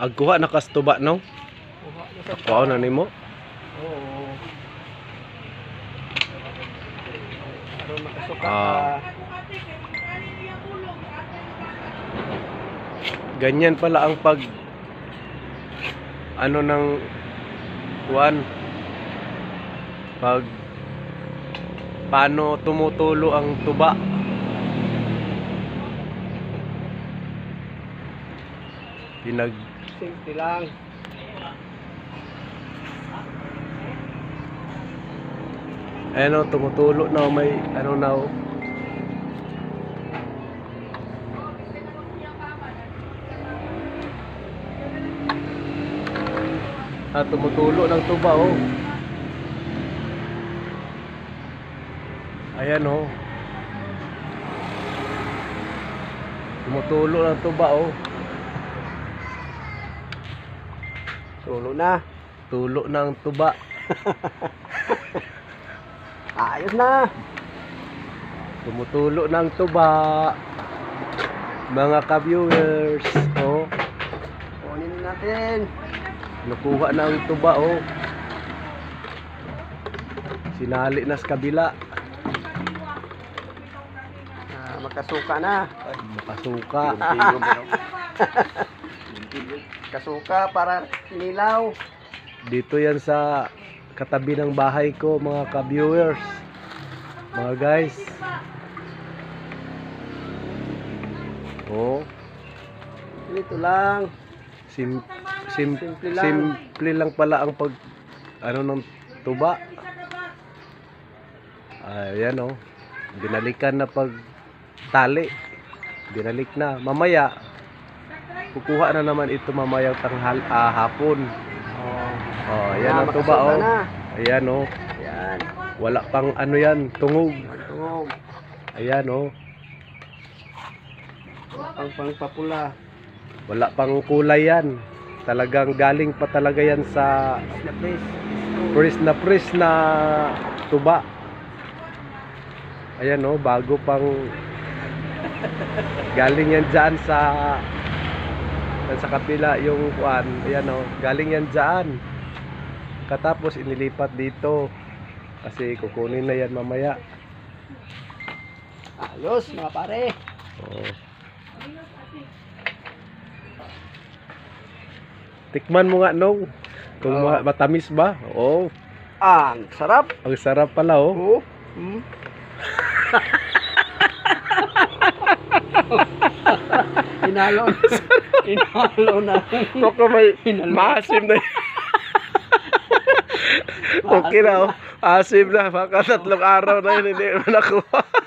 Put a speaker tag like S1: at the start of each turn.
S1: Agkuha na kastuba no?
S2: Kuha na
S1: nimo.
S2: Oo. Aron makasuka
S1: Ah. Ganyan pala ang pag ano ng kuan pag paano tumutulo ang tuba. Pinag
S2: Simple lang.
S1: ano tumutulo na may ano na oh. Ah, tumutulo ng tuba oh. Ayan oh. Tumutulo ng tuba oh.
S2: Tulo na.
S1: Tulo ng tuba.
S2: Ayos na.
S1: Tumutulo ng tuba. Mga ka-viewers, oh.
S2: Kunin natin.
S1: Nakuha na ang tuba, oh. Sinali na sa kabila.
S2: Ah, makasuka na.
S1: Makasuka.
S2: Kasuka para nilaw.
S1: Dito yan sa katabi ng bahay ko, mga ka-viewers. Mga guys. Oh,
S2: Dito lang.
S1: sim, sim,
S2: Simple lang.
S1: simple lang pala ang pag ano ng tuba. Ayan oh. Binalikan na pag tali. Binalik na. Mamaya kukuha na naman ito mamayang tanghal ah, hapon.
S2: Oh.
S1: Oh, ayan ang tuba oh.
S2: na.
S1: Ayan oh.
S2: Yan.
S1: Wala pang ano yan, tungog.
S2: Tungog.
S1: Ayan oh.
S2: Pang pangpapula.
S1: Wala pang kulay yan. Talagang galing pa talaga yan sa pris na pris na tuba. Ayan oh, bago pang galing yan dyan sa sa kapila yung kuan. Ayan oh, galing yan dyan. Katapos inilipat dito kasi kukunin na yan mamaya.
S2: Ayos mga pare.
S1: Oh. Tikman mo nga no. Kung ma- matamis ba? Oo.
S2: Ang sarap.
S1: Ang sarap pala oh.
S2: Oh. Hmm. Inalo na. Inalo na.
S1: Baka may
S2: Hinalo.
S1: maasim na Okay na oh. Asim na. Baka tatlong araw na yun. Hindi mo nakuha.